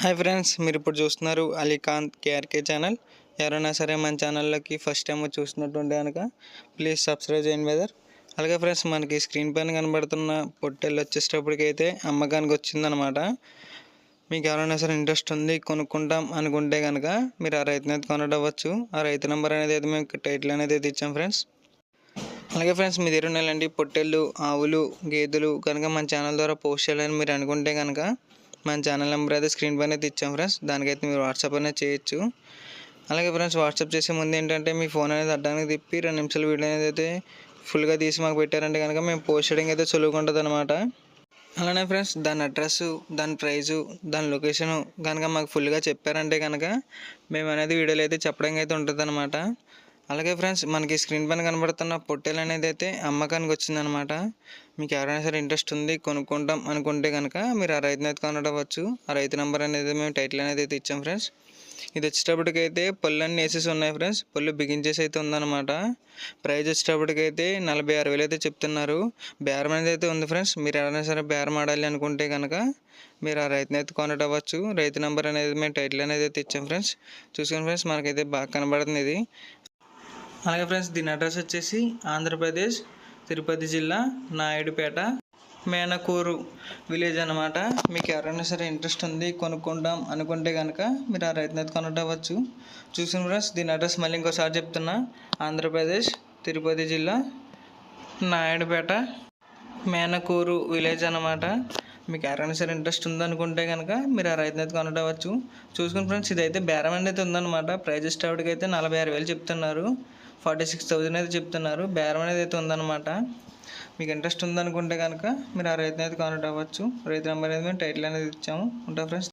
Hi friends మీరు ఇప్పుడు చూస్తున్నారు అలీకాంత్ కేఆర్కే ఛానల్. ఎవరైనా సరే మన ఛానల్లోకి ఫస్ట్ టైం చూస్తున్నట్టుంటే కనుక ప్లీజ్ సబ్స్క్రైబ్ చేయండి వెదర్ అలాగే ఫ్రెండ్స్ మనకి స్క్రీన్ పైన కనబడుతున్న పొట్టెళ్ళు వచ్చేటప్పటికైతే అమ్మకానికి వచ్చిందనమాట మీకు ఎవరైనా సరే ఇంట్రెస్ట్ ఉంది కొనుక్కుంటాం అనుకుంటే కనుక మీరు ఆ రైతుని అయితే కొనడవచ్చు. ఆ రైతు నెంబర్ అనేది అయితే మేము టైటిల్ అనేది అయితే ఇచ్చాం ఫ్రెండ్స్. అలాగే ఫ్రెండ్స్ మీ దగ్గర ఉన్నాయండి పొట్టెళ్ళు ఆవులు గేదెలు కనుక మన ఛానల్ ద్వారా పోస్ట్ చేయాలని మీరు అనుకుంటే కనుక మన ఛానల్ నెంబర్ అయితే స్క్రీన్ పైన అయితే ఇచ్చాం ఫ్రెండ్స్ దానికైతే మీరు వాట్సాప్ అనేది చేయొచ్చు. అలాగే ఫ్రెండ్స్ వాట్సాప్ చేసే ముందు ఏంటంటే మీ ఫోన్ అనేది అడ్డానికి తిప్పి రెండు నిమిషాల వీడియో అనేది అయితే ఫుల్గా తీసి మాకు పెట్టారంటే కనుక మేము పోస్ట్ చేయడం అయితే సులువుగా అనమాట అలానే ఫ్రెండ్స్ దాని అడ్రస్ దాని ప్రైజు దాని లొకేషను కనుక మాకు ఫుల్గా చెప్పారంటే కనుక మేము అనేది వీడియోలో అయితే చెప్పడం అయితే ఉంటుంది అనమాట అలాగే ఫ్రెండ్స్ మనకి స్క్రీన్ పైన కనబడుతున్న పొట్టేలు అనేది అయితే అమ్మకానికి వచ్చిందనమాట. మీకు ఎవరైనా సరే ఇంట్రెస్ట్ ఉంది కొనుక్కుంటాం అనుకుంటే కనుక మీరు ఆ రైతుని అయితే కొనడవచ్చు. ఆ రైతు నెంబర్ అనేది మేము టైటిల్ అనేది అయితే ఇచ్చాం ఫ్రెండ్స్. ఇది వచ్చేటప్పటికైతే పళ్ళు అన్నీ వేసేసి ఉన్నాయి ఫ్రెండ్స్. పళ్ళు బిగించేసి అయితే ఉందన్నమాట. ప్రైజ్ వచ్చేటప్పటికైతే నలభై ఆరు వేలు అయితే చెప్తున్నారు. బేరం అనేది అయితే ఉంది ఫ్రెండ్స్. మీరు ఎవరైనా సరే బేరం ఆడాలి అనుకుంటే కనుక మీరు ఆ రైతుని అయితే కొనడం అవ్వచ్చు రైతు నెంబర్ అనేది మేము టైటిల్ అనేది అయితే ఇచ్చాం ఫ్రెండ్స్. చూసుకోండి ఫ్రెండ్స్ మనకైతే బాగా కనబడుతుంది ఇది. అలాగే ఫ్రెండ్స్ దీని అడ్రస్ వచ్చేసి ఆంధ్రప్రదేశ్ తిరుపతి జిల్లా నాయుడుపేట మేనకూరు విలేజ్ అనమాట మీకు ఎవరైనా సరే ఇంట్రెస్ట్ ఉంది కొనుక్కుంటాం అనుకుంటే కనుక మీరు ఆ రైతుని అయితే కొనటవచ్చు చూసిన ఫ్రెండ్స్ దీని అడ్రస్ మళ్ళీ ఇంకోసారి చెప్తున్నా. ఆంధ్రప్రదేశ్ తిరుపతి జిల్లా నాయుడుపేట మేనకూరు విలేజ్ అనమాట మీకు ఎవరైనా సరే ఇంట్రెస్ట్ ఉందనుకుంటే కనుక మీరు ఆ రైతుని అయితే కొనటవచ్చు చూసుకుని ఫ్రెండ్స్ ఇదైతే బేరం అనేది అయితే ఉందన్నమాట. ప్రైజెస్ ఆవిడకైతే నలభై ఆరు వేలు చెప్తున్నారు. ఫార్టీ సిక్స్ థౌజండ్ అయితే చెప్తున్నారు. బేరం అనేది అయితే ఉందన్నమాట. మీకు ఇంట్రెస్ట్ ఉందనుకుంటే కనుక మీరు ఆ రైతుని అయితే కాంటాక్ట్ అవ్వచ్చు. రైతు నెంబర్ అనేది మేము టైటిల్ అనేది ఇచ్చాము. ఉంటా ఫ్రెండ్స్?